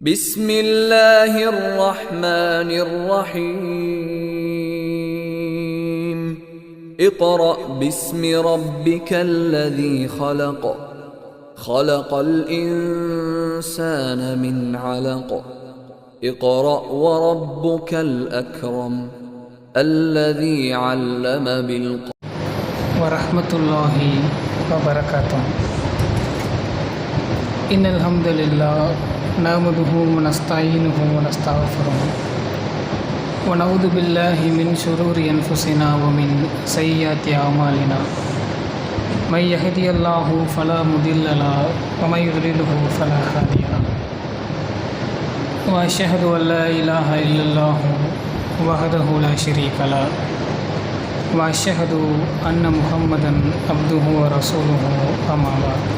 بسم الله الرحمن الرحيم اقرأ باسم ربك الذي خلق خلق الإنسان من علق اقرأ وربك الأكرم الذي علم بالقلم ورحمة الله وبركاته إن الحمد لله نعمده ونستعينه ونستغفره ونعوذ بالله من شرور أنفسنا ومن سيئات أعمالنا من يهدي الله فلا مضل له ومن يضلله فلا هادي له وأشهد أن لا إله إلا الله وحده لا شريك له وأشهد أن محمدا عبده ورسوله أما بعد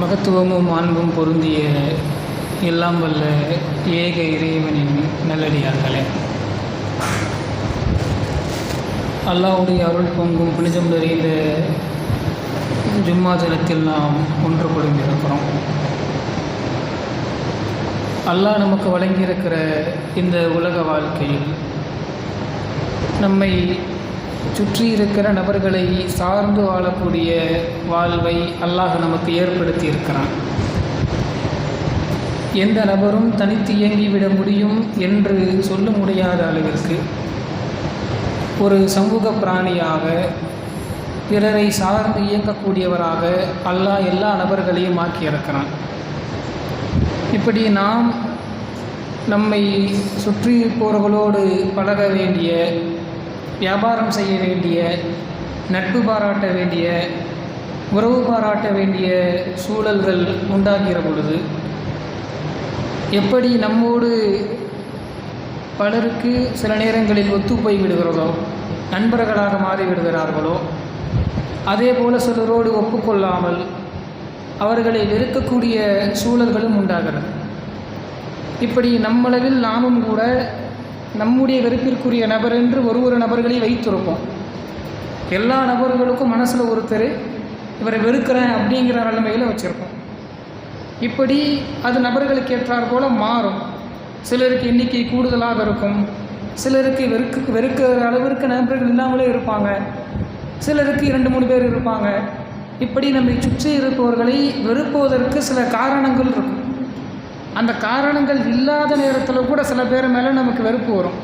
மகத்துவமும் அன்பும் பொருந்திய எல்லாம் வல்ல ஏக இறைவனின் நல்லடியார்களே. அல்லாஹ்வுடைய அருள் பொங்கும் புனிதம் நிறைந்த ஜும்மா தினத்தில் நாம் ஒன்று கொடுந்திருக்கிறோம் அல்லாஹ் நமக்கு வழங்கியிருக்கிற இந்த உலக வாழ்க்கையில் நம்மை சுற்றி இருக்கிற நபர்களை சார்ந்து வாழக்கூடிய வாழ்வை அல்லாஹ் நமக்கு ஏற்படுத்தி இருக்கிறான் எந்த நபரும் தனித்து இயங்கிவிட முடியும் என்று சொல்ல முடியாத அளவிற்கு ஒரு சமூக பிராணியாக பிறரை சார்ந்து இயங்கக்கூடியவராக அல்லாஹ் எல்லா நபர்களையும் ஆக்கியிருக்கிறான். இப்படி நாம் நம்மை சுற்றி போறவர்களோடு பழக வேண்டிய வியாபாரம் செய்ய வேண்டிய நட்பு பாராட்ட வேண்டிய உறவு பாராட்ட வேண்டிய சூழல்கள் உண்டாகிற பொழுது எப்படி நம்மோடு பலருக்கு சில நேரங்களில் ஒத்து போய் விடுகிறதோ நண்பர்களாக மாறிவிடுகிறார்களோ அதே போல் சிலரோடு ஒப்புக்கொள்ளாமல் அவர்களை வெறுக்கக்கூடிய சூழல்களும் உண்டாகிறது. இப்படி நம்மளவில் நாமும் கூட நம்முடைய வெறுப்பிற்குரிய நபர் என்று ஒரு ஒரு நபர்களை வைத்திருப்போம். எல்லா நபர்களுக்கும் மனசில் ஒருத்தர் இவரை வெறுக்கிறேன் அப்படிங்கிற நிலைமையில் வச்சுருப்போம். இப்படி அது நபர்களுக்கு ஏற்றாற் போல மாறும். சிலருக்கு எண்ணிக்கை கூடுதலாக இருக்கும். சிலருக்கு வெறுக்கு வெறுக்கிற அளவிற்கு நண்பர்கள் இல்லாமலே இருப்பாங்க. சிலருக்கு இரண்டு மூணு பேர் இருப்பாங்க. இப்படி நம்மை சுற்றி இருப்பவர்களை வெறுப்பதற்கு சில காரணங்கள் இருக்கும். அந்த காரணங்கள் இல்லாத நேரத்தில் கூட சில பேர் மேலே நமக்கு வெறுப்பு வரும்.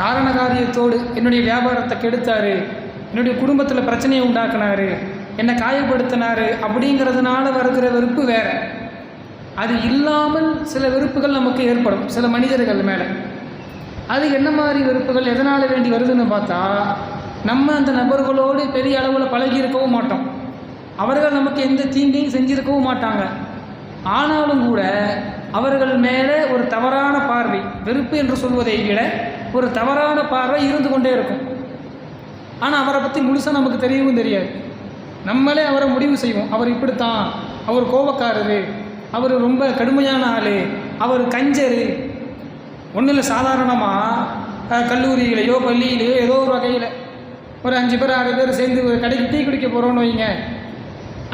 காரண காரியத்தோடு என்னுடைய வியாபாரத்தை கெடுத்தாரு என்னுடைய குடும்பத்தில் பிரச்சனையை உண்டாக்குனாரு என்னை காயப்படுத்தினாரு அப்படிங்கிறதுனால வருகிற வெறுப்பு வேறு. அது இல்லாமல் சில வெறுப்புகள் நமக்கு ஏற்படும் சில மனிதர்கள் மேலே. அது என்ன மாதிரி வெறுப்புகள் எதனால் வேண்டி வருதுன்னு பார்த்தா நம்ம அந்த நபர்களோடு பெரிய அளவில் பழகி இருக்கவும் மாட்டோம். அவர்கள் நமக்கு எந்த தீங்கையும் செஞ்சிருக்கவும் மாட்டாங்க. ஆனாலும் கூட அவர்கள் மேலே ஒரு தவறான பார்வை வெறுப்பு என்று சொல்வதை விட ஒரு தவறான பார்வை இருந்து கொண்டே இருக்கும். ஆனால் அவரை பற்றி முழுசாக நமக்கு தெரியவும் தெரியாது. நம்மளே அவரை முடிவு செய்வோம். அவர் இப்படித்தான் அவர் கோபக்காரரு அவர் ரொம்ப கடுமையான ஆள் அவர் கஞ்சரு. ஒன்றும் இல்லை சாதாரணமாக கல்லூரியிலையோ பள்ளியிலையோ ஏதோ ஒரு வகையில். ஒரு அஞ்சு பேர் ஆறு பேர் சேர்ந்து ஒரு கடைக்கு டீ குடிக்க போகிறோன்னு வைங்க.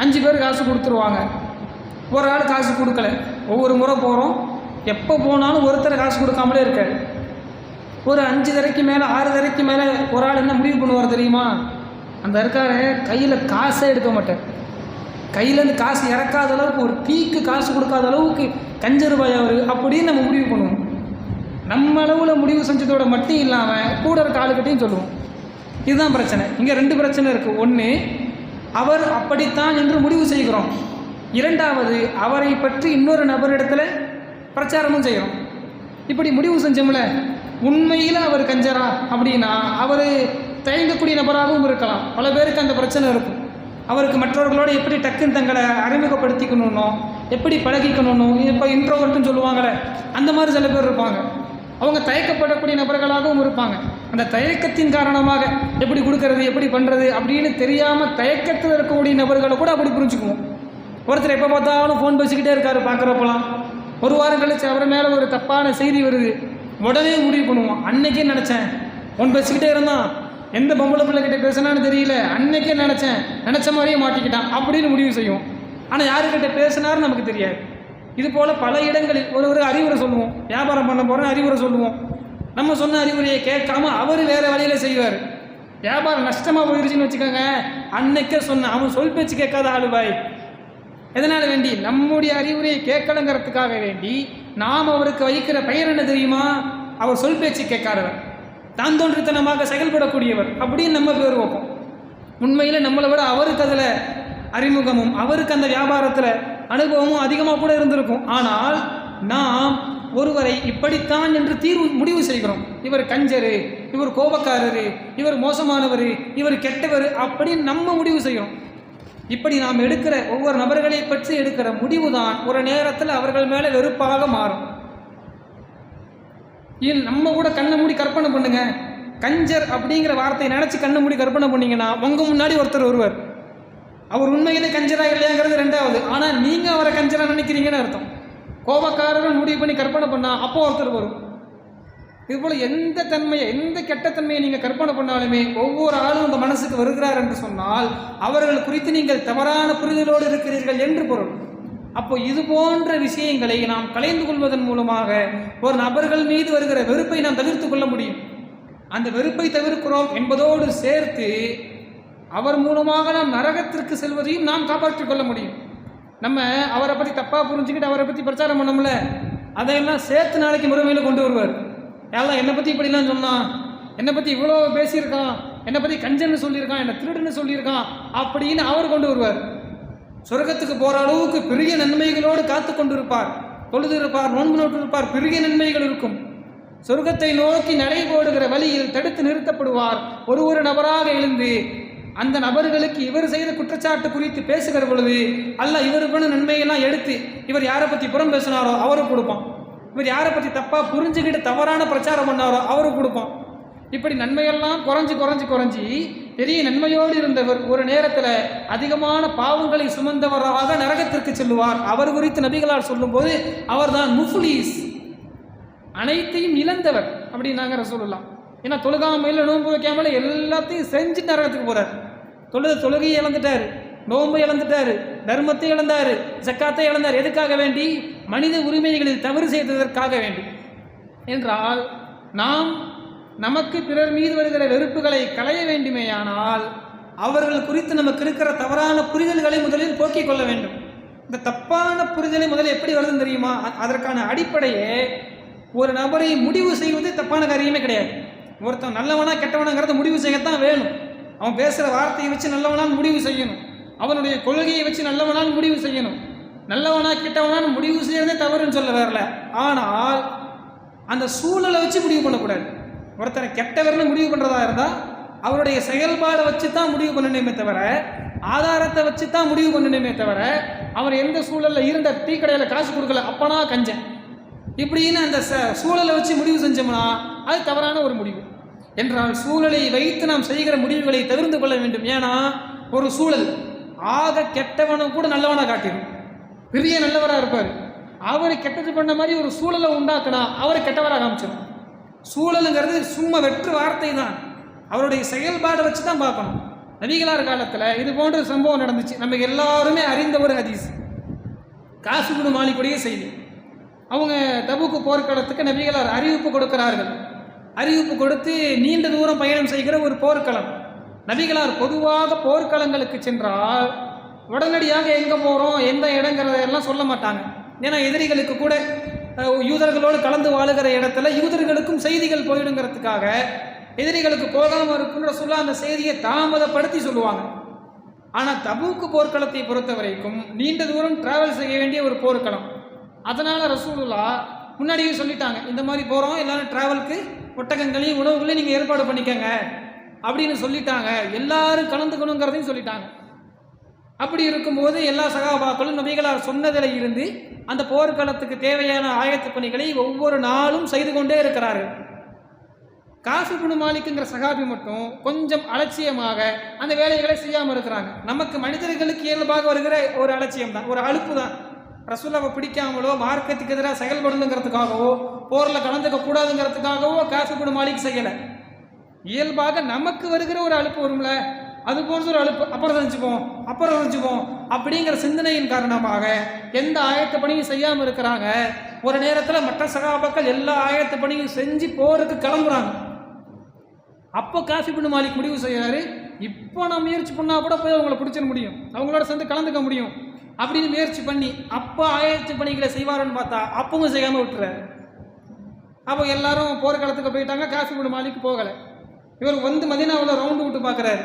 அஞ்சு பேர் காசு கொடுத்துருவாங்க. ஒரு ஆள் காசு கொடுக்கல. ஒவ்வொரு முறை போகிறோம் எப்போ போனாலும் ஒருத்தர் காசு கொடுக்காமலே இருக்காரு. ஒரு அஞ்சு தரைக்கு மேலே ஆறு தரைக்கு மேலே ஒரு ஆள் என்ன முடிவு பண்ணுவார் தெரியுமா? அந்த இருக்காரு கையில் காசே எடுக்க மாட்டார். கையிலேருந்து காசு இறக்காத அளவுக்கு ஒரு டீக்கு காசு கொடுக்காத அளவுக்கு கஞ்ச ரூபாய் அவர்? அப்படின்னு நம்ம முடிவு பண்ணுவோம். நம்ம அளவில் முடிவு செஞ்சதோட மட்டும் இல்லாமல் கூட இருக்க ஆளுக்கிட்டையும் சொல்லுவோம். இதுதான் பிரச்சனை. இங்கே ரெண்டு பிரச்சனை இருக்குது ஒன்று அவர் அப்படித்தான் என்று முடிவு செய்கிறோம். இரண்டாவது அவரை பற்றி இன்னொரு நபரிடத்தில் பிரச்சாரமும் செய்கிறோம் இப்படி முடிவு செஞ்சோம்ல உண்மையில் அவர் கஞ்சரா அப்படின்னா அவர் தயங்கக்கூடிய நபராகவும் இருக்கலாம். பல பேருக்கு அந்த பிரச்சனை இருக்கும். அவருக்கு மற்றவர்களோடு எப்படி டக்குன்னு தங்களை அறிமுகப்படுத்திக்கணும்னோ எப்படி பழகிக்கணும்னோ இப்போ இன்ட்ரோவர்ட்னு சொல்லுவாங்களே அந்த மாதிரி சில பேர் இருப்பாங்க. அவங்க தயக்கப்படக்கூடிய நபர்களாகவும் இருப்பாங்க. அந்த தயக்கத்தின் காரணமாக எப்படி கொடுக்கறது எப்படி பண்ணுறது அப்படின்னு தெரியாமல் தயக்கத்தில் இருக்கக்கூடிய நபர்களை கூட அப்படி புரிஞ்சுக்குவோம். ஒருத்தர் எப்போ பார்த்தாலும் ஃபோன் பேசிக்கிட்டே இருக்காரு பார்க்குறப்பலாம் ஒரு வாரம் கழிச்சு அவர் மேலே ஒரு தப்பான செய்தி வருது. உடனே முடிவு பண்ணுவோம். அன்னைக்கே நினச்சேன். ஃபோன் பேசிக்கிட்டே இருந்தான். எந்த பொம்பளை பிள்ளைகிட்ட பேசினான்னு தெரியல. அன்னைக்கே நினச்சேன். நினச்ச மாதிரியே மாட்டிக்கிட்டான். அப்படின்னு முடிவு செய்வோம். ஆனால் யாருக்கிட்ட பேசினாருன்னு நமக்கு தெரியாது. இது போல் பல இடங்களில் ஒரு ஒரு அறிவுரை சொல்லுவோம். வியாபாரம் பண்ண போகிறோம் அறிவுரை சொல்லுவோம். நம்ம சொன்ன அறிவுரையை கேட்காம அவர் வேறு வழியில் செய்வார். வியாபாரம் நஷ்டமாக போயிருச்சுன்னு வச்சுக்கோங்க. அன்னைக்கே சொன்ன அவன் சொல் பேச்சு கேட்காத ஆளு பாய். எதனால் வேண்டி? நம்முடைய அறிவுரையை கேட்கலங்கிறதுக்காக வேண்டி நாம் அவருக்கு வைக்கிற பெயர் என்ன தெரியுமா? அவர் சொல் பேச்சு கேட்காதவர். தான் தோன்றித்தனமாக செயல்படக்கூடியவர் அப்படின்னு நம்ம பேர் வைப்போம். உண்மையில் நம்மளை விட அவருக்கு அதில் அறிமுகமும் அவருக்கு அந்த வியாபாரத்தில் அனுபவமும் அதிகமாக கூட இருந்திருக்கும். ஆனால் நாம் ஒருவரை இப்படித்தான் என்று தீர்வு முடிவு செய்கிறோம். இவர் கஞ்சரு இவர் கோபக்காரரு இவர் மோசமானவர் இவர் கெட்டவர் அப்படின்னு நம்ம முடிவு செய்கிறோம். இப்படி நாம் எடுக்கிற ஒவ்வொரு நபர்களை பற்றி எடுக்கிற முடிவு தான் ஒரு நேரத்தில் அவர்கள் மேலே வெறுப்பாக மாறும். இல் நம்ம கூட கண்ணை மூடி கற்பனை பண்ணுங்க. கஞ்சர் அப்படிங்கிற வார்த்தையை நினச்சி கண்ணை மூடி கற்பனை பண்ணீங்கன்னா உங்கள் முன்னாடி ஒருத்தர் வருவார் அவர் உண்மையிலே கஞ்சரா இல்லையாங்கிறது ரெண்டாவது. ஆனால் நீங்கள் அவரை கஞ்சரா நினைக்கிறீங்கன்னு அர்த்தம். கோபக்காரர்கள் முடிவு பண்ணி கற்பனை பண்ணால் அப்போ ஒருத்தர் வரும். இதுபோல் எந்த தன்மையை எந்த கெட்ட தன்மையை நீங்கள் கற்பனை பண்ணாலுமே ஒவ்வொரு ஆளும் உங்கள் மனசுக்கு வருகிறார் என்று சொன்னால் அவர்கள் குறித்து நீங்கள் தவறான புரிதலோடு இருக்கிறீர்கள் என்று பொருள். அப்போ இது போன்ற விஷயங்களை நாம் கலைந்து கொள்வதன் மூலமாக ஒரு நபர்கள் மீது வருகிற வெறுப்பை நாம் தவிர்த்து கொள்ள முடியும். அந்த வெறுப்பை தவிர்க்கிறோம் என்பதோடு சேர்த்து அவர் மூலமாக நாம் நரகத்திற்கு செல்வதையும் நாம் காப்பாற்றிக் கொள்ள முடியும். நம்ம அவரை பற்றி தப்பாக புரிஞ்சுக்கிட்டு அவரை பற்றி பிரச்சாரம் பண்ணோம்ல அதையெல்லாம் சேர்த்து நாளைக்கு முறைமையில் கொண்டு வருவார். எல்லாம் என்னை பற்றி இப்படிலாம் சொன்னான். என்னை பற்றி இவ்வளோ பேசியிருக்கான். என்னை பற்றி கஞ்சன்னு சொல்லியிருக்கான் என்னை திருடுன்னு சொல்லியிருக்கான் அப்படின்னு அவர் கொண்டு வருவார். சொர்க்கத்துக்கு போகிற அளவுக்கு பெரிய நன்மைகளோடு காத்து கொண்டு இருப்பார் தொழுது இருப்பார் நோன்பு நோட்டு இருப்பார் பெரிய நன்மைகள் இருக்கும். சொர்க்கத்தை நோக்கி நடைபோடுகிற வழியில் தடுத்து நிறுத்தப்படுவார். ஒரு ஒரு நபராக எழுந்து அந்த நபர்களுக்கு இவர் செய்த குற்றச்சாட்டு குறித்து பேசுகிற பொழுது அல்ல இவருக்குன்னு நன்மையெல்லாம் எடுத்து இவர் யாரை பற்றி புறம் பேசினாரோ அவருக்கு கொடுப்பான். இவர் யாரை பற்றி தப்பாக புரிஞ்சுக்கிட்டு தவறான பிரச்சாரம் பண்ணாரோ அவருக்கு கொடுப்போம். இப்படி நன்மையெல்லாம் குறைஞ்சி குறைஞ்சி குறைஞ்சி பெரிய நன்மையோடு இருந்தவர் ஒரு நேரத்தில் அதிகமான பாவங்களை சுமந்தவராக நரகத்திற்கு செல்லுவார். அவர் குறித்து நபிகளால் சொல்லும்போது அவர்தான் முஃப்லீஸ். அனைத்தையும் இழந்தவர் அப்படின்னாங்க ரசூலுல்லாம் ஏன்னா தொழுகாமையில் நோன்பு வைக்காமல் எல்லாத்தையும் செஞ்சு நரகத்துக்கு போகிறார் தொழுத தொழுகையை இழந்துட்டார். நோன்பு இழந்துட்டார். தர்மத்தை இழந்தார். ஜக்காத்தை இழந்தார். எதுக்காக வேண்டி? மனித உரிமைகளில் தவறு செய்ததற்காக வேண்டும். என்றால் நாம் நமக்கு பிறர் மீது வருகிற வெறுப்புகளை களைய வேண்டுமேயானால் அவர்கள் குறித்து நமக்கு இருக்கிற தவறான புரிதல்களை முதலில் போக்கிக் கொள்ள வேண்டும். இந்த தப்பான புரிதலை முதலில் எப்படி வருதுன்னு தெரியுமா? அதற்கான அடிப்படையே ஒரு நபரை முடிவு செய்வது தப்பான காரியமே கிடையாது. ஒருத்தன் நல்லவனா கெட்டவனாங்கிறத முடிவு செய்யத்தான் வேணும். அவன் பேசுகிற வார்த்தையை வச்சு நல்லவனான்னு முடிவு செய்யணும். அவனுடைய கொள்கையை வச்சு நல்லவனான்னு முடிவு செய்யணும். நல்லவனா கெட்டவனான்னு முடிவு செய்யறதே தவறுன்னு சொல்ல வரல. ஆனால் அந்த சூழலை வச்சு முடிவு பண்ணக்கூடாது. ஒருத்தனை கெட்டவர்னு முடிவு பண்ணுறதா இருந்தால் அவருடைய செயல்பாடை வச்சு தான் முடிவு பண்ணணுமே தவிர ஆதாரத்தை வச்சு தான் முடிவு பண்ணணுமே தவிர அவர் எந்த சூழலில் இருந்த டீ கடையில் காசு கொடுக்கல அப்பனா கஞ்சன். இப்படின்னு அந்த ச சூழலை வச்சு முடிவு செஞ்சோம்னா அது தவறான ஒரு முடிவு. என்றால் சூழலை வைத்து நாம் செய்கிற முடிவுகளை தவிர்த்து கொள்ள வேண்டும். ஏன்னா ஒரு சூழல் ஆக கெட்டவனும் கூட நல்லவனாக காட்டிடும் பெரிய நல்லவராக இருப்பார். அவர் கெட்டது பண்ண மாதிரி ஒரு சூழலை உண்டாக்குனா அவரை கெட்டவராக காமிச்சிடும் சூழலுங்கிறது சும்மா வெற்று வார்த்தை தான். அவருடைய செயல்பாடை வச்சு தான் பார்க்கணும். நபிகளார் காலத்தில் இது போன்ற சம்பவம் நடந்துச்சு. நம்ம எல்லாருமே அறிந்த ஒரு ஹதீஸ். காசுகுடு மாலிக்குடைய செய்தி. அவங்க தபுக்கு போர்க்களத்துக்கு நபிகளார் அறிவிப்பு கொடுக்கிறார்கள். அறிவிப்பு கொடுத்து நீண்ட தூரம் பயணம் செய்கிற ஒரு போர்க்களம். நபிகளார் பொதுவாக போர்க்களங்களுக்கு சென்றால் உடனடியாக எங்கே போகிறோம் எந்த இடங்கிறதெல்லாம் சொல்ல மாட்டாங்க. ஏன்னா எதிரிகளுக்கு கூட யூதர்களோடு கலந்து வாழுகிற இடத்துல யூதர்களுக்கும் செய்திகள் போயிடுங்கிறதுக்காக எதிரிகளுக்கு போகாமல் இருக்குன்ற சொல்ல அந்த செய்தியை தாமதப்படுத்தி சொல்லுவாங்க. ஆனால் தபூக்கு போர்க்களத்தை பொறுத்த வரைக்கும் நீண்ட தூரம் டிராவல் செய்ய வேண்டிய ஒரு போர்க்களம். அதனால் ரசூலுல்லா முன்னாடியே சொல்லிட்டாங்க இந்த மாதிரி போகிறோம் எல்லாரும் டிராவலுக்கு ஒட்டகங்களையும் உணவுகளையும் நீங்கள் ஏற்பாடு பண்ணிக்கங்க. அப்படின்னு சொல்லிட்டாங்க. எல்லாரும் கலந்துக்கணுங்கிறதையும் சொல்லிட்டாங்க. அப்படி இருக்கும்போது எல்லா சகாபாக்களும் நபிகளார் சொன்னதில் இருந்து அந்த போர்க்களத்துக்கு தேவையான ஆயத்த பணிகளை ஒவ்வொரு நாளும் செய்து கொண்டே இருக்கிறார்கள். காசு குணு மாலிக்குங்கிற சகாபி மட்டும் கொஞ்சம் அலட்சியமாக அந்த வேலைகளை செய்யாமல் இருக்கிறாங்க. நமக்கு மனிதர்களுக்கு இயல்பாக வருகிற ஒரு அலட்சியம் தான் ஒரு அலுப்பு தான். ரசூலாவை பிடிக்காமலோ மார்க்கத்துக்கு எதிராக செயல்படணுங்கிறதுக்காகவோ போரில் கலந்துக்க கூடாதுங்கிறதுக்காகவோ காசு குணு மாலிக் செய்யலை. இயல்பாக நமக்கு வருகிற ஒரு அலுப்பு வரும்ல? அது போன்ற ஒரு அழுப்பு அப்புறம் செஞ்சுப்போம் அப்புறம் செஞ்சுப்போம் அப்படிங்கிற சிந்தனையின் காரணமாக எந்த ஆயத்த பணியும் செய்யாமல் இருக்கிறாங்க. ஒரு நேரத்தில் மற்ற சகாபாக்கள் எல்லா ஆயத்த பணியும் செஞ்சு போகிறதுக்கு கிளம்புறாங்க. அப்போ காஃபி பண்ணு மாலிக் முடிவு செய்கிறாரு இப்போ நான் முயற்சி பண்ணால் கூட போய் அவங்கள பிடிச்சிட முடியும். அவங்களோட சேர்ந்து கலந்துக்க முடியும். அப்படின்னு முயற்சி பண்ணி அப்போ ஆயத்த பணிகளை செய்வாருன்னு பார்த்தா அப்பவும் செய்யாமல் விட்டுறாரு. அப்போ எல்லாரும் போர்க்களத்துக்கு போயிட்டாங்க காஃபி பண்ணு மாலிக்கு போகலை. இவர் வந்து மதினாவில் ரவுண்டு விட்டு பார்க்குறாரு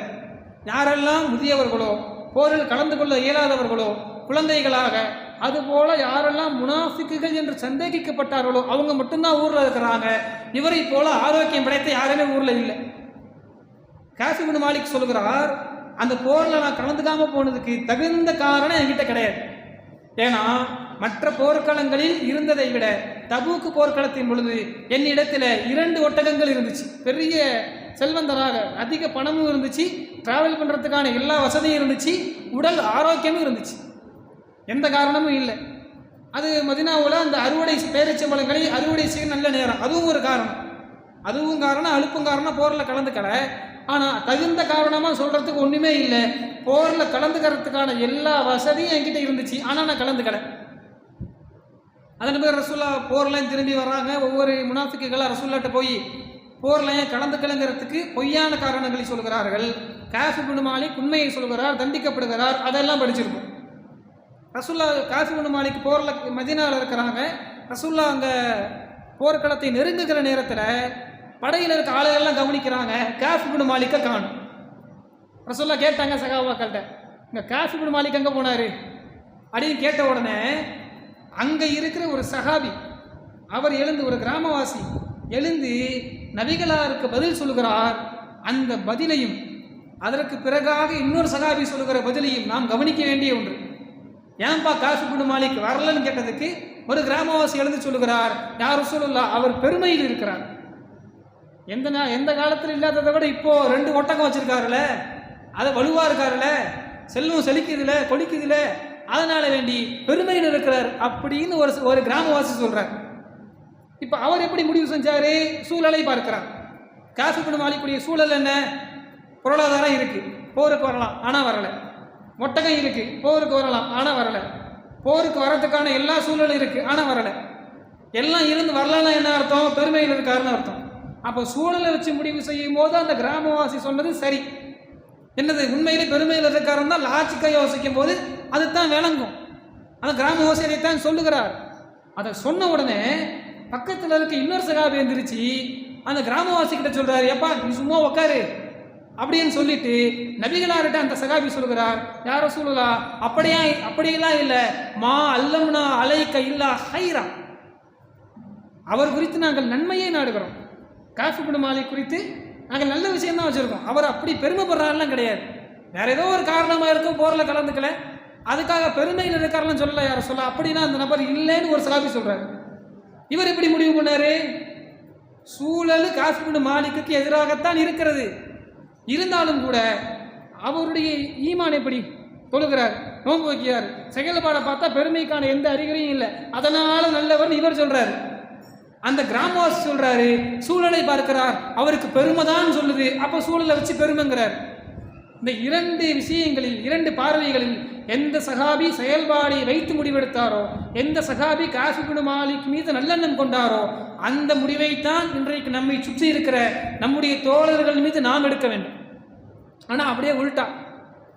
யாரெல்லாம் முதியவர்களோ போரில் கலந்து கொள்ள இயலாதவர்களோ குழந்தைகளாக அதுபோல யாரெல்லாம் முனாஃபிக்குகள் என்று சந்தேகிக்கப்பட்டார்களோ அவங்க மட்டும்தான் ஊரில் இருக்கிறாங்க. இவரை போல ஆரோக்கியம் படைத்த யாருமே ஊரில் இல்லை. காசிபின் மாலிக் சொல்கிறார் அந்த போரில் நான் கலந்துக்காம போனதுக்கு தகுந்த காரணம் என்கிட்ட கிடையாது. ஏன்னா மற்ற போர்க்களங்களில் இருந்ததை விட தபூக்கு போர்க்களத்தின் பொழுது என்னிடத்தில் இரண்டு ஒட்டகங்கள் இருந்துச்சு. பெரிய செல்வந்தராக அதிக பணமும் இருந்துச்சு ட்ராவல் பண்ணுறதுக்கான எல்லா வசதியும் இருந்துச்சு உடல் ஆரோக்கியமும் இருந்துச்சு. எந்த காரணமும் இல்லை. அது மதினாவில் அந்த அறுவடை பேரச்சம்பளங்களை அறுவடை செய்ய நல்ல நேரம். அதுவும் ஒரு காரணம். அதுவும் காரணம் அலுப்பும் காரணம் போரில் கலந்துக்கல. ஆனால் தகுந்த காரணமாக சொல்கிறதுக்கு ஒன்றுமே இல்லை. போரில் கலந்துக்கிறதுக்கான எல்லா வசதியும் என்கிட்ட இருந்துச்சு. ஆனால் நான் கலந்துக்கல. அதன் பேர் ரசூல்லா போர்லாம் திரும்பி வராங்க. ஒவ்வொரு முனாஃபிக்குகளாக ரசூல்லாட்ட போய் போர்லையும் கலந்து கலந்துக்கலங்கிறதுக்கு பொய்யான காரணங்களை சொல்கிறார்கள். காஃபி பின் மாலிக் உண்மையை சொல்கிறார் தண்டிக்கப்படுகிறார் அதெல்லாம் படிச்சிருக்கோம். ரசுல்லா காஃபி பின் போரில் மதினாவில் இருக்கிறாங்க. ரசுல்லா அங்கே போர்க்களத்தை நெருங்குகிற நேரத்தில் படையில் இருக்க ஆளுகள்லாம் கவனிக்கிறாங்க. காஃபி குணு மாலிக்கை காணும். ரசுல்லா கேட்டாங்க சகாபாக்கள்கிட்ட இங்கே காஃபி குணு மாலிக் எங்கே போனார்? அப்படின்னு கேட்ட உடனே அங்கே இருக்கிற ஒரு சகாபி அவர் எழுந்து ஒரு கிராமவாசி எழுந்து நபிகளாருக்கு பதில் சொல்லுகிறார். அந்த பதிலையும் அதற்கு பிறகாக இன்னொரு சகாபி சொல்லுகிற பதிலையும் நாம் கவனிக்க வேண்டிய ஒன்று. ஏன்பா காசு குண்டு மாலிக் வரலன்னு கேட்டதுக்கு ஒரு கிராமவாசி எழுந்து சொல்லுகிறார் யார் சொல்லலா அவர் பெருமையில் இருக்கிறார். எந்த நா எந்த காலத்தில் இல்லாததை விட இப்போ ரெண்டு ஒட்டகம் வச்சிருக்காருல அதை வலுவாக இருக்காருல செல்வம் செழிக்குதுல கொடிக்குதுல அதனால வேண்டி பெருமையில் இருக்கிறார் அப்படின்னு ஒரு ஒரு கிராமவாசி சொல்றார். இப்போ அவர் எப்படி முடிவு செஞ்சார்? சூழலை பார்க்கிறார். காசு பணம் வாழக்கூடிய சூழல் என்ன? பொருளாதாரம் இருக்குது போருக்கு வரலாம் ஆனால் வரலை. ஒட்டகம் இருக்குது போருக்கு வரலாம் ஆனால் வரலை. போருக்கு வரதுக்கான எல்லா சூழலும் இருக்குது ஆனால் வரலை. எல்லாம் இருந்து வரலன்னா என்ன அர்த்தம்? பெருமையில் இருக்காருன்னு அர்த்தம். அப்போ சூழலை வச்சு முடிவு செய்யும் போது அந்த கிராமவாசி சொன்னது சரி. என்னது உண்மையிலே பெருமையில் இருக்காருன்னு தான் லாஜிக்காக யோசிக்கும் போது அதுதான் விளங்கும். அந்த கிராமவாசி அதைத்தான் சொல்லுகிறார். அதை சொன்ன உடனே பக்கத்தில் இருக்க இன்னொரு சகாபி எந்திரிச்சு அந்த கிராமவாசி கிட்ட சொல்றாரு ஏப்பா நீ சும்மா உக்காரு. அப்படின்னு சொல்லிட்டு நபிகளார்கிட்ட அந்த சகாபி சொல்லுகிறார் யாரோ சொல்லலா அப்படியா அப்படியெல்லாம் இல்லை. மா அல்லம்னா அலைக்க இல்லா ஹைரா. அவர் குறித்து நாங்கள் நன்மையை நாடுகிறோம். காஃபி குடு மாலிக் குறித்து நாங்கள் நல்ல விஷயம் தான் வச்சுருக்கோம். அவர் அப்படி பெருமைப்படுறாருலாம் கிடையாது. வேற ஏதோ ஒரு காரணமாக இருக்கும் போரில் கலந்துக்கல. அதுக்காக பெருமையில் இருக்காரெல்லாம் சொல்லல யாரும் சொல்ல அப்படின்னா அந்த நபர் இல்லைன்னு ஒரு சகாபி சொல்கிறார் இவர் எப்படி முடிவு பண்ணாரு? சூழல் காஷ்மீர் மாலிக்கு எதிராகத்தான் இருக்கிறது. இருந்தாலும் கூட அவருடைய ஈமான் எப்படி தொழுகிறார் நோன்பு வைக்கிறார் செயல்பாடை பார்த்தா பெருமைக்கான எந்த அறிகுறியும் இல்லை. அதனால நல்லவர் இவர் சொல்றாரு. அந்த கிராமவாசி சொல்றாரு சூழலை பார்க்கிறார் அவருக்கு பெருமை தான் சொல்லுது அப்போ சூழலை வச்சு பெருமைங்கிறார். இந்த இரண்டு விஷயங்களில் இரண்டு பார்வைகளில் எந்த சகாபி செயல்பாடை வைத்து முடிவெடுத்தாரோ எந்த சகாபி காசிபுடு மாலிக் மீது நல்லெண்ணம் கொண்டாரோ அந்த முடிவைத்தான் இன்றைக்கு நம்மை சுற்றி இருக்கிற நம்முடைய தோழர்கள் மீது நாம் எடுக்க வேண்டும். ஆனால் அப்படியே உள்டா.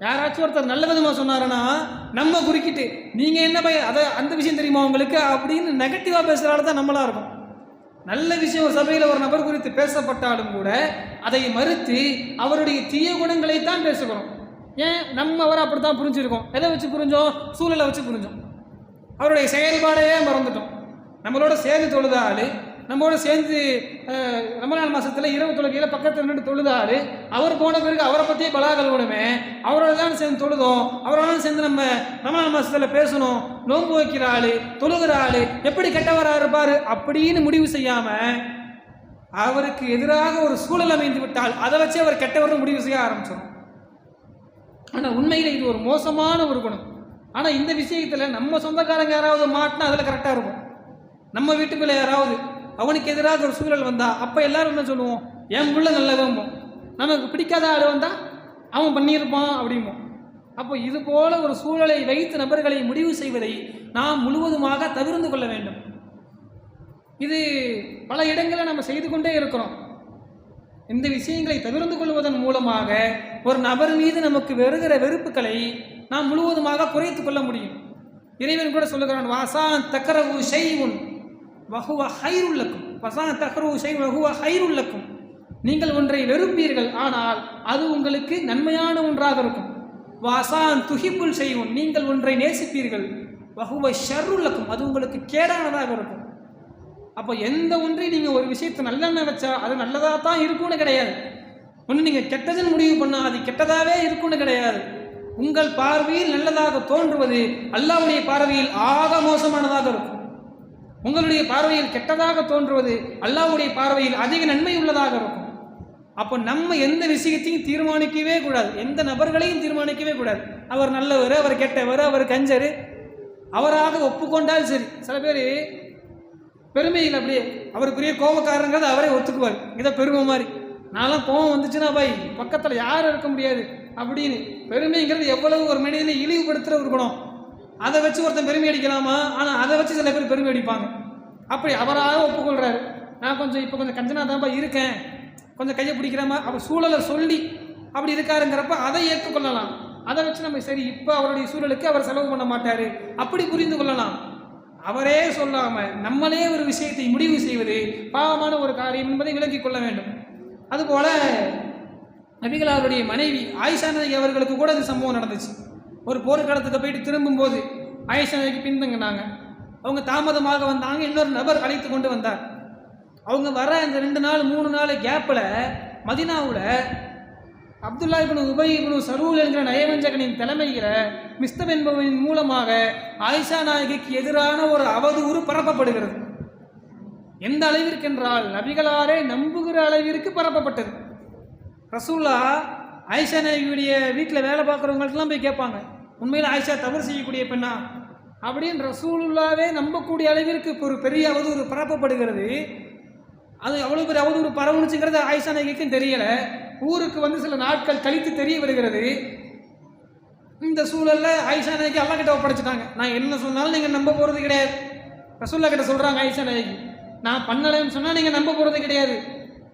யாராச்சும் ஒருத்தர் நல்ல விதமாக சொன்னாருன்னா நம்ம குறுக்கிட்டு நீங்கள் என்ன பய அதை அந்த விஷயம் தெரியுமா உங்களுக்கு? அப்படின்னு நெகட்டிவாக பேசுகிறால தான் நம்மளாக இருக்கும். நல்ல விஷயம் ஒரு சபையில் ஒரு நபர் குறித்து பேசப்பட்டாலும் கூட அதை மறுத்து அவருடைய தீய குணங்களை தான் பேசுகிறோம். ஏன் நம்ம அவரை அப்படி தான் புரிஞ்சிருக்கோம். எதை வச்சு புரிஞ்சோம்? சூழலை வச்சு புரிஞ்சோம். அவருடைய செயல்பாடையே மறந்துட்டோம். நம்மளோட சேர்ந்து தொழுத ஆள் நம்மோட சேர்ந்து அஹ், ரமலான் மாதத்தில் இரவு தொழுகையில் பக்கத்தில் நின்று தொழுதாரு அவர் போன பிறகு அவரை பற்றியே பலாகல் விடுமே அவரோட தான் சேர்ந்து தொழுதோம். அவரோட சேர்ந்து நம்ம ரமலான் மாதத்தில் பேசணும். நோன்பு வைக்கிற ஆள் தொழுகிற ஆளு எப்படி கெட்டவராக இருப்பார் அப்படின்னு முடிவு செய்யாமல் அவருக்கு எதிராக ஒரு சூழல் அமைந்து விட்டால் அதை வச்சு அவர் கெட்டவர்னு முடிவு செய்ய ஆரம்பிச்சிடும் ஆனால் உண்மையில் இது ஒரு மோசமான ஒரு குணம். ஆனால் இந்த விஷயத்தில் நம்ம சொந்தக்காரங்க யாராவது மாட்டினா அதில் கரெக்டாக இருக்கும். நம்ம வீட்டுக்குள்ளே யாராவது அவனுக்கு எதிராக ஒரு சூழல் வந்தால் அப்போ எல்லாரும் என்ன சொல்லுவோம்? என் புள்ள நல்லவன் நமக்கு பிடிக்காத ஆள் வந்தால் அவன் பண்ணியிருப்பான் அப்படிம்போம். அப்போ இது போல ஒரு சூழலை வைத்து நபர்களை முடிவு செய்வதை நாம் முழுவதுமாக தவிர்ந்து கொள்ள வேண்டும். இது பல இடங்களில் நம்ம செய்து கொண்டே இருக்கிறோம். இந்த விஷயங்களை தவிர்த்து கொள்வதன் மூலமாக ஒரு நபர் மீது நமக்கு வருகிற வெறுப்புகளை நாம் முழுவதுமாக குறைத்து கொள்ள முடியும். இறைவன் கூட சொல்லுகிறான் வாசான் தக்கரவு ஷைவுன் வகுவ ஹைருள்ளக்கும் வசான் தக்கரவு ஷை வகுவ ஹைருள்ளக்கும் நீங்கள் ஒன்றை வெறுப்பீர்கள் ஆனால் அது உங்களுக்கு நன்மையான ஒன்றாக இருக்கும். வாசான் துகிப்புள் செய்யும் நீங்கள் ஒன்றை நேசிப்பீர்கள் வகுவ ஷர்ருள்ளக்கும் அது உங்களுக்கு கேடானதாக இருக்கும். அப்போ எந்த ஒன்றையும் நீங்கள் ஒரு விஷயத்தை நல்லா நினச்சா அது நல்லதாக தான் இருக்கும்னு கிடையாது. ஒன்று நீங்கள் கெட்டதுன்னு முடிவு பண்ணால் அது கெட்டதாகவே இருக்கும்னு கிடையாது. உங்கள் பார்வையில் நல்லதாக தோன்றுவது அல்லாவுடைய பார்வையில் ஆக மோசமானதாக இருக்கும். உங்களுடைய பார்வையில் கெட்டதாக தோன்றுவது அல்லாவுடைய பார்வையில் அதிக நன்மை உள்ளதாக இருக்கும். அப்போ நம்ம எந்த விஷயத்தையும் தீர்மானிக்கவே கூடாது. எந்த நபர்களையும் தீர்மானிக்கவே கூடாது. அவர் நல்லவர் அவர் கெட்டவர் அவர் கஞ்சர் அவராக ஒப்புக்கொண்டால் சரி. சில பேர் பெருமையில் அப்படியே அவருக்குரிய கோபக்காரங்கிறது அவரே ஒத்துக்குவார். இதை பெருமை மாதிரி. நான்லாம் கோபம் வந்துச்சுன்னா பாய் பக்கத்தில் யாரும் இருக்க முடியாது அப்படின்னு. பெருமைங்கிறது எவ்வளவு ஒரு மனிதனை இழிவுபடுத்துகிற ஒரு குணம். அதை வச்சு ஒருத்தன் பெருமை அடிக்கலாமா? ஆனால் அதை வச்சு சில பேர் பெருமை அடிப்பாங்க. அப்படி அவராக ஒப்புக்கொள்கிறாரு நான் கொஞ்சம் இப்போ கொஞ்சம் கஞ்சனாக தான்ப்பா இருக்கேன். கொஞ்சம் கையை பிடிக்கிறமா அவர் சூழலை சொல்லி அப்படி இருக்காருங்கிறப்ப அதை ஏற்றுக்கொள்ளலாம். அதை வச்சு நம்ம சரி இப்போ அவருடைய சூழலுக்கு அவர் செலவு பண்ண மாட்டார். அப்படி புரிந்து கொள்ளலாம். அவரே சொல்லாம நம்மளே ஒரு விஷயத்தை முடிவு செய்வது பாவமான ஒரு காரியம் என்பதை விளங்கிக் கொள்ள வேண்டும். அதுபோல நபிகள் அவருடைய மனைவி ஆயிஷா நதி அவர்களுக்கு கூட இந்த சம்பவம் நடந்துச்சு. ஒரு போர்க்களத்துக்கு போயிட்டு திரும்பும்போது ஆயிஷா நதிக்கு பின்தங்கினாங்க. அவங்க தாமதமாக வந்தாங்க. இன்னொரு நபர் அழைத்து கொண்டு வந்தார். அவங்க வர அந்த ரெண்டு நாள் மூணு நாள் கேப்பில் மதினாவில் அப்துல்லா இப்னு உபை இப்னு சரூல் என்கிற நயவஞ்சகனின் தலைமையில் மிஸ்தம் என்பவனின் மூலமாக ஆயிஷா நாயகிக்கு எதிரான ஒரு அவதூறு பரப்பப்படுகிறது. எந்த அளவிற்கு என்றால் நபிகளாரே நம்புகிற அளவிற்கு பரப்பப்பட்டது. ரசூல்லா ஆயிஷா நாயகியுடைய வீட்டில் வேலை பார்க்குறவங்கள்ட்டலாம் போய் கேட்பாங்க உண்மையில் ஆயிஷா தவறு செய்யக்கூடிய பெண்ணா? அப்படின்னு ரசூலுல்லாவே நம்பக்கூடிய அளவிற்கு இப்போ ஒரு பெரிய அவதூறு பரப்பப்படுகிறது. அது அவ்வளோ பெரிய அவதூறு பரவுனுச்சுங்கிறது ஆயிஷா நகைக்கும் தெரியலை. ஊருக்கு வந்து சில நாட்கள் கழித்து தெரிய வருகிறது. இந்த சூழலில் ஆயிஷா நகைக்கு அல்லா கிட்ட ஒப்படைச்சிட்டாங்க. நான் என்ன சொன்னாலும் நீங்கள் நம்ப போகிறது கிடையாது. ரசூல்லா கிட்ட சொல்கிறாங்க ஆயிஷா நகைக்கு நான் பண்ணலைன்னு சொன்னால் நீங்கள் நம்ப போகிறது கிடையாது.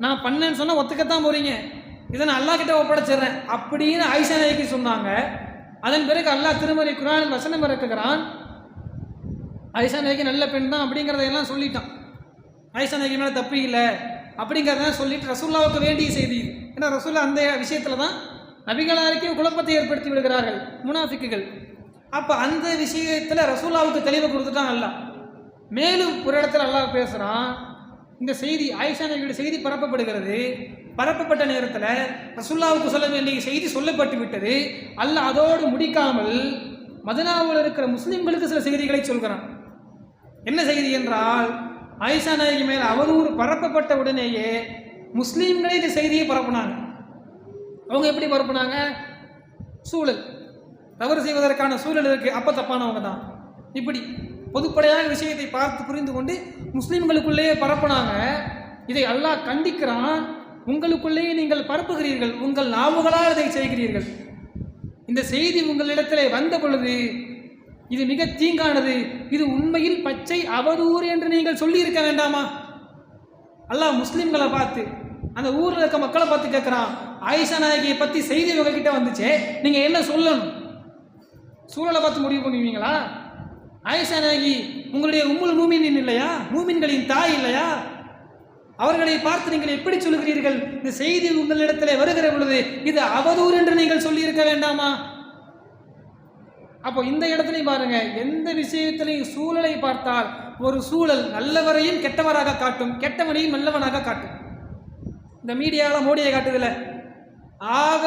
நான் பண்ணேன்னு சொன்னால் ஒத்துக்கத்தான் போகிறீங்க இதை நான் அல்லா கிட்ட ஒப்படைச்சிடுறேன். அப்படின்னு ஆயிஷா நகைக்கு சொன்னாங்க. அதன் பிறகு அல்லாஹ் திருமறை குரான் வசனம் இறக்குகிறான். ஆயிஷா நகைக்கு நல்ல பெண் தான் அப்படிங்கிறதையெல்லாம் சொல்லிட்டான். ஆயிஷா நாயகி மேலே தப்பு இல்லை அப்படிங்கிறத சொல்லிட்டு ரசூல்லாவுக்கு வேண்டிய செய்தி இது. ஏன்னா ரசூல்லா அந்த விஷயத்தில் தான் நபிகளாருக்கே குழப்பத்தை ஏற்படுத்தி விடுகிறார்கள் முனாஃபிக்குகள். அப்போ அந்த விஷயத்தில் ரசூல்லாவுக்கு தெளிவை கொடுத்துட்டான் அல்லாஹ். மேலும் ஒரு இடத்துல அல்லாஹ் பேசுகிறான் இந்த செய்தி ஆயிஷா நபியுடைய செய்தி பரப்பப்படுகிறது. பரப்பப்பட்ட நேரத்தில் ரசுல்லாவுக்கு சொல்ல வேண்டிய செய்தி சொல்லப்பட்டு விட்டது. அல்ல அதோடு முடிக்காமல் மதனாவில் இருக்கிற முஸ்லிம்களுக்கு சில செய்திகளை சொல்கிறான். என்ன செய்தி என்றால் ஆயிஷா நாயகி மேல் அவதூறு பரப்பப்பட்ட உடனேயே முஸ்லீம்களே இந்த செய்தியை பரப்புனாங்க. அவங்க எப்படி பரப்புனாங்க? சூழல். தவறு செய்வதற்கான சூழல் இருக்கு. அப்ப தப்பானவங்க தான். இப்படி பொதுப்படையாக விஷயத்தை பார்த்து புரிந்து கொண்டு முஸ்லீம்களுக்குள்ளேயே பரப்புனாங்க. இதை அல்லாஹ் கண்டிக்கிறான். உங்களுக்குள்ளேயே நீங்கள் பரப்புகிறீர்கள். உங்கள் நாவுகளால் இதை செய்கிறீர்கள். இந்த செய்தி உங்களிடத்திலே வந்த பொழுது இது மிக தீங்கானது. இது உண்மையில் பச்சை அவதூறு என்று நீங்கள் சொல்லியிருக்க வேண்டாமா? அல்லாஹ் முஸ்லீம்களை பார்த்து அந்த ஊரில் இருக்க மக்களை பார்த்து கேட்குறான் ஆயிஷா நாயகியை பற்றி செய்தி உங்ககிட்ட வந்துச்சே நீங்கள் என்ன சொல்லணும்? சூழலை பார்த்து முடிவு பண்ணுவீங்களா? ஆயிஷா நாயகி உங்களுடைய உம்முல் மூமினின் இல்லையா? மூமின்களின் தாய் இல்லையா? அவர்களை பார்த்து நீங்கள் எப்படி சொல்லுகிறீர்கள்? இந்த செய்தி உங்களிடத்தில் வருகிற பொழுது இது அவதூறு என்று நீங்கள் சொல்லியிருக்க வேண்டாமா? அப்போ இந்த இடத்துலையும் பாருங்க எந்த விஷயத்திலையும் சூழலை பார்த்தால் ஒரு சூழல் நல்லவரையும் கெட்டவராக காட்டும் கெட்டவனையும் நல்லவனாக காட்டும். இந்த மீடியாவில் மோடியை காட்டுதில்ல ஆக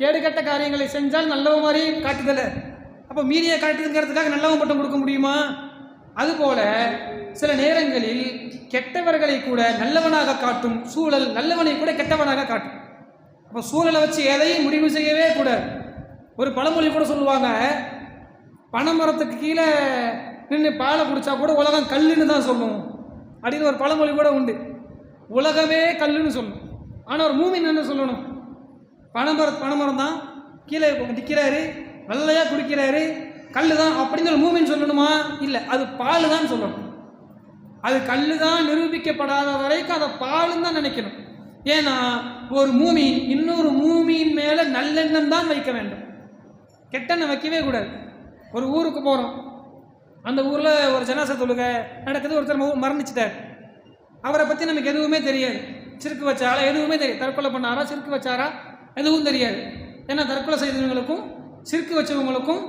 கேடுகட்ட காரியங்களை செஞ்சால் நல்லவ மாதிரியும் காட்டுதில்ல அப்போ மீடியா காட்டுதுங்கிறதுக்காக நல்லவன் மட்டும் கொடுக்க முடியுமா? அதுபோல சில நேரங்களில் கெட்டவர்களை கூட நல்லவனாக காட்டும் சூழல் நல்லவனை கூட கெட்டவனாக காட்டும். அப்போ சூழலை வச்சு எதையும் முடிவு செய்யவே கூடாது. ஒரு பழமொழி கூட சொல்லுவாங்க. பனைமரத்துக்கு கீழே நின்று பாலை குடிச்சா கூட உலகம் கல்லுன்னு தான் சொல்லும். அப்படின்னு ஒரு பழமொழி கூட உண்டு. உலகமே கல்லுன்னு சொல்லணும் ஆனால் ஒரு மூமின் என்ன சொல்லணும்? பனைமரம் பனைமரம் தான் கீழே நிற்கிறாரு வெள்ளையாக குடிக்கிறாரு கல் தான் அப்படின்னு ஒரு மூமின் சொல்லணுமா? இல்லை அது பால் தான் சொல்லணும். அது கல் தான் நிரூபிக்கப்படாத வரைக்கும் அதை பாலுன்னு தான் நினைக்கணும். ஏன்னா ஒரு மூமின் இன்னொரு மூமியின் மேலே நல்லெண்ணம் தான் வைக்க வேண்டும். கெட்டெண்ணம் வைக்கவே கூடாது. ஒரு ஊருக்கு போகிறோம் அந்த ஊரில் ஒரு ஜனாசா தொழுகை நடக்குது ஒருத்தர் மரணிச்சிட்டார். அவரை பற்றி நமக்கு எதுவுமே தெரியாது. சிறுக்கு வச்சாரா எதுவுமே தெரியாது. தற்கொலை பண்ணாரா சிறுக்கு வச்சாரா எதுவும் தெரியாது. ஏன்னா தற்கொலை செய்தவங்களுக்கும் சிறுக்கு வச்சவங்களுக்கும்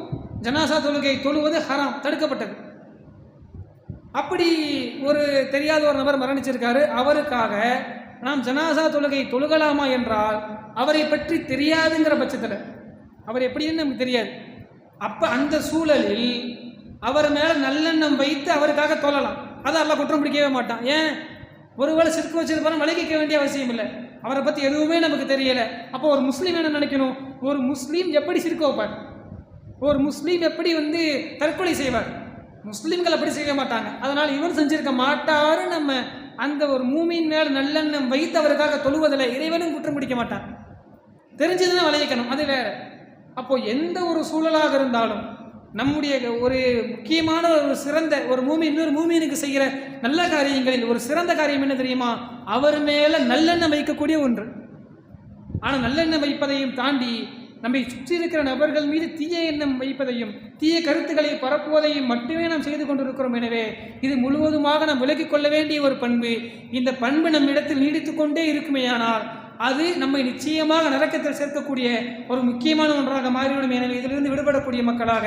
ஜனாசா தொழுகை தொழுவது ஹராம் தடுக்கப்பட்டது. அப்படி ஒரு தெரியாத ஒரு நபர் மரணிச்சிருக்காரு. அவருக்காக நாம் ஜனாசா தொழுகை தொழுகலாமா என்றால் அவரை பற்றி தெரியாதுங்கிற பட்சத்தில் அவர் எப்படின்னு நமக்கு தெரியாது. அப்போ அந்த சூழலில் அவர் மேலே நல்லெண்ணம் வைத்து அவருக்காக தொழலாம். அதை எல்லாம் குற்றம் பிடிக்கவே மாட்டான். ஏன்? ஒருவேளை சிற்கு வச்சிருப்பாலும் வலிக்க வேண்டிய அவசியம் இல்லை. அவரை பற்றி எதுவுமே நமக்கு தெரியலை. அப்போ ஒரு முஸ்லீம் என்ன நினைக்கணும்? ஒரு முஸ்லீம் எப்படி சிரிக்க வைப்பார்? ஒரு முஸ்லீம் எப்படி வந்து தற்கொலை செய்வார்? முஸ்லீம்கள் அப்படி செய்ய மாட்டாங்க. அதனால் இவர் செஞ்சிருக்க மாட்டாரு நம்ம அந்த ஒரு மூமியின் மேல் நல்லெண்ணம் வைத்து அவருக்காக தொழுவதில்லை. இறைவனும் குற்றம் பிடிக்க மாட்டான். தெரிஞ்சதுன்னா விளைவிக்கணும் அது வேறு. அப்போ எந்த ஒரு சூழலாக இருந்தாலும் நம்முடைய ஒரு முக்கியமான ஒரு சிறந்த ஒரு மூமி இன்னொரு மூமியனுக்கு செய்கிற நல்ல காரியங்களில் ஒரு சிறந்த காரியம் என்ன தெரியுமா? அவர் மேலே நல்லெண்ணம் வைக்கக்கூடிய ஒன்று. ஆனால் நல்லெண்ணம் வைப்பதையும் தாண்டி நம்மை சுற்றி இருக்கிற நபர்கள் மீது தீய எண்ணம் வைப்பதையும் தீய கருத்துக்களை பரப்புவதையும் மட்டுமே நாம் செய்து கொண்டிருக்கிறோம். எனவே இது முழுவதுமாக நாம் விலகிக் கொள்ள வேண்டிய ஒரு பண்பு. இந்த பண்பு நம்மிடத்தில் நீடித்துக்கொண்டே இருக்குமேயானால் அது நம்மை நிச்சயமாக நரக்கத்தில் சேர்க்கக்கூடிய ஒரு முக்கியமான ஒன்றாக மாறிவிடும். எனவே இதிலிருந்து விடுபடக்கூடிய மக்களாக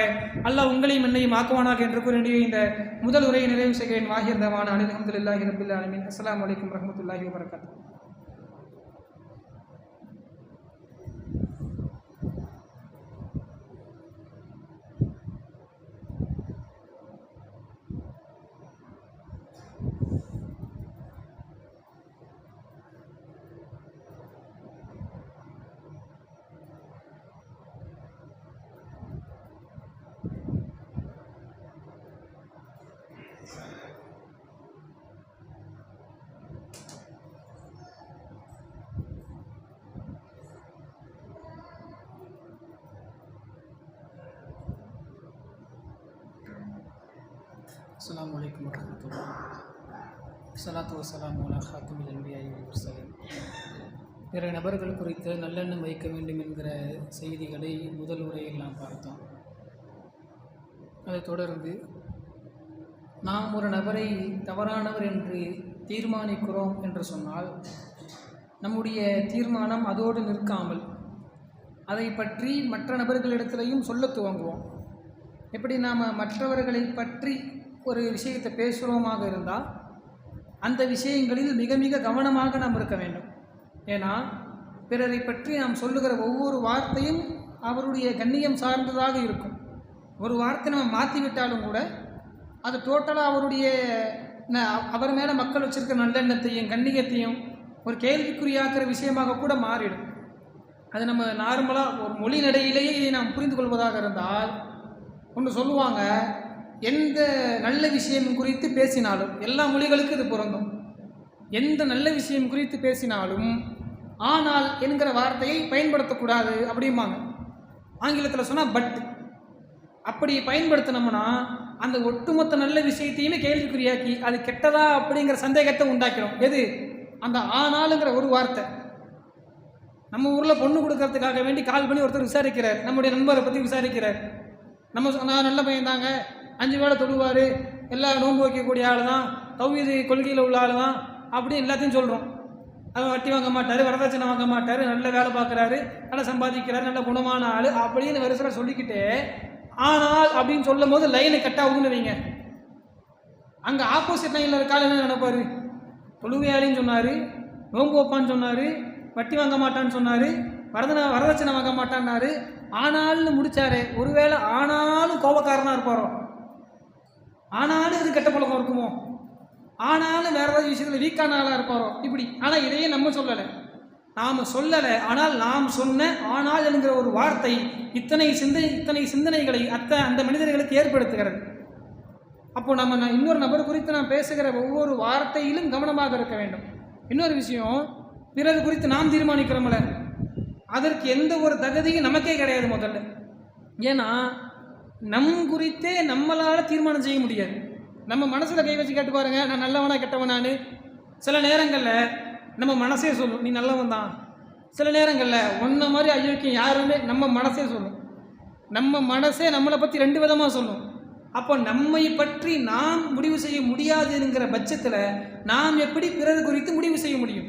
அல்லாஹ் உங்களையும் என்னையும் ஆக்குவானாக என்று கூறிய இந்த முதல் உரையை நிறைவு செய்கிறேன். வாகிர்தமான அனில் அஹமதுல்லாஹி ரபில் அலமின் வரமத்துல்லாஹி வரகாத்து அஸ்லாம் வலைக்கம் அஸ்ஸலாமு அலைக்கும் வரஹ்மத்துல்லாஹ் அலா பிற நபர்கள் குறித்து நல்லெண்ணம் வைக்க வேண்டும் என்கிற செய்திகளை முதல் உரையில் நாம் பார்த்தோம். அதைத் தொடர்ந்து நாம் ஒரு நபரை தவறானவர் என்று தீர்மானிக்கிறோம் என்று சொன்னால் நம்முடைய தீர்மானம் அதோடு நிற்காமல் அதை பற்றி மற்ற நபர்களிடத்திலையும் சொல்லத் துவங்குவோம். எப்படி நாம் மற்றவர்களை பற்றி ஒரு விஷயத்தை பேசுகிறோமாக இருந்தால் அந்த விஷயங்களில் மிக மிக கவனமாக நாம் இருக்க வேண்டும். ஏன்னா பிறரை பற்றி நாம் சொல்லுகிற ஒவ்வொரு வார்த்தையும் அவருடைய கண்ணியம் சார்ந்ததாக இருக்கும். ஒரு வார்த்தை நம்ம மாற்றி விட்டாலும் கூட அது டோட்டலாக அவருடைய அவர் மேலே மக்கள் வச்சுருக்க நல்லெண்ணத்தையும் கண்ணியத்தையும் ஒரு கேள்விக்குறியாக்குற விஷயமாக கூட மாறிடும். அது நம்ம நார்மலாக ஒரு மொழி நடையிலேயே இதை நாம் புரிந்து கொள்வதாக இருந்தால் ஒன்று சொல்லுவாங்க எந்த நல்ல விஷயம் குறித்து பேசினாலும் எல்லா மொழிகளுக்கும் இது பொருந்தும். எந்த நல்ல விஷயம் குறித்து பேசினாலும் ஆனால் என்கிற வார்த்தையை பயன்படுத்தக்கூடாது அப்படிம்பாங்க. ஆங்கிலத்தில் சொன்னால் பட் அப்படி பயன்படுத்தினோம்னா அந்த ஒட்டுமொத்த நல்ல விஷயத்தையுமே கேள்விக்குறியாக்கி அது கெட்டதா அப்படிங்கிற சந்தேகத்தை உண்டாக்கிடும். எது? அந்த ஆனாலுங்கிற ஒரு வார்த்தை நம்ம ஊரில் பொண்ணு கொடுக்கறதுக்காக வேண்டி கால் பண்ணி ஒருத்தர் விசாரிக்கிறார். நம்முடைய நண்பரை பற்றி விசாரிக்கிறார். நம்ம சொ- நான் நல்ல பையன் தாங்க அஞ்சு வேளை தொழுவார் எல்லா நோன்பு வைக்கக்கூடிய ஆள் தான் தௌஹீது கொள்கையில் உள்ள ஆள் தான் அப்படின்னு எல்லாத்தையும் சொல்கிறோம் அவர் வட்டி வாங்க மாட்டார் வரதட்சணை வாங்க மாட்டார் நல்ல வேலை பார்க்குறாரு நல்லா சம்பாதிக்கிறாரு நல்ல குணமான ஆள் அப்படின்னு வருஷம் சொல்லிக்கிட்டே ஆனால் அப்படின்னு சொல்லும் போது லைனை கட் ஆகுதுன்னு வைங்க. அங்கே ஆப்போசிட் லைனில் இருக்காள் என்ன நினைப்பாரு? தொழுவையாளின்னு சொன்னார் நோம்பு வைப்பான்னு சொன்னார் வட்டி வாங்க மாட்டான்னு சொன்னார் வரதன வரதட்சணை வாங்க மாட்டான்னாரு. ஆனால்னு முடித்தாரு ஒருவேளை ஆனாலும் கோபக்காரனாக இருப்பாரோ? ஆனாலும் இது கெட்ட பழக்கம் இருக்குமோ? ஆனாலும் வேற ஏதாவது விஷயத்தில் வீக்கான ஆளாக இருப்பாரோ? இப்படி. ஆனால் இதையே நம்ம சொல்லலை. நாம் சொல்லலை. ஆனால் நாம் சொன்ன ஆனால் என்கிற ஒரு வார்த்தை இத்தனை சிந்தனை இத்தனை சிந்தனைகளை அத்த அந்த மனிதர்களுக்கு ஏற்படுத்துகிறது. அப்போ நம்ம நான் இன்னொரு நபர் குறித்து நான் பேசுகிற ஒவ்வொரு வார்த்தையிலும் கவனமாக இருக்க வேண்டும். இன்னொரு விஷயம் பிறர் குறித்து நாம் தீர்மானிக்கிறோம்ல. அதற்கு எந்த ஒரு தகுதியும் நமக்கே கிடையாது முதல்ல. ஏன்னா நம் குறித்தே நம்மளால் தீர்மானம் செய்ய முடியாது. நம்ம மனசில் கை வச்சு கேட்டு பாருங்க நான் நல்லவனா கெட்டவனான்னு. சில நேரங்களில் நம்ம மனசே சொல்லும் நீ நல்லவன் தான். சில நேரங்களில் ஒன்றை மாதிரி அயோக்கியம் யாருமே நம்ம மனசே சொல்லும். நம்ம மனசே நம்மளை பற்றி ரெண்டு விதமாக சொல்லும். அப்போ நம்மை பற்றி நாம் முடிவு செய்ய முடியாதுங்கிற பட்சத்தில் நாம் எப்படி பிறர் குறித்து முடிவு செய்ய முடியும்?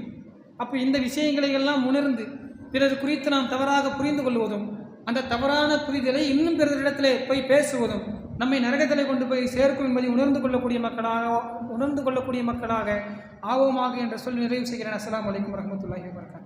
அப்போ இந்த விஷயங்களை எல்லாம் உணர்ந்து பிறர் குறித்து நாம் தவறாக புரிந்து கொள்வதும் அந்த தவறான புரிதலை இன்னும் பிறரிடத்திலே போய் பேசுவதும் நம்மை நரகத்திலே கொண்டு போய் சேர்க்கும் என்பதை உணர்ந்து கொள்ளக்கூடிய மக்களாக உணர்ந்து கொள்ளக்கூடிய மக்களாக ஆவோமாக என்ற சொல் நிறைவு செய்கிறேன். அஸ்லாம் வலைக்கம் வரமத்துல்லாஹி வரகாத்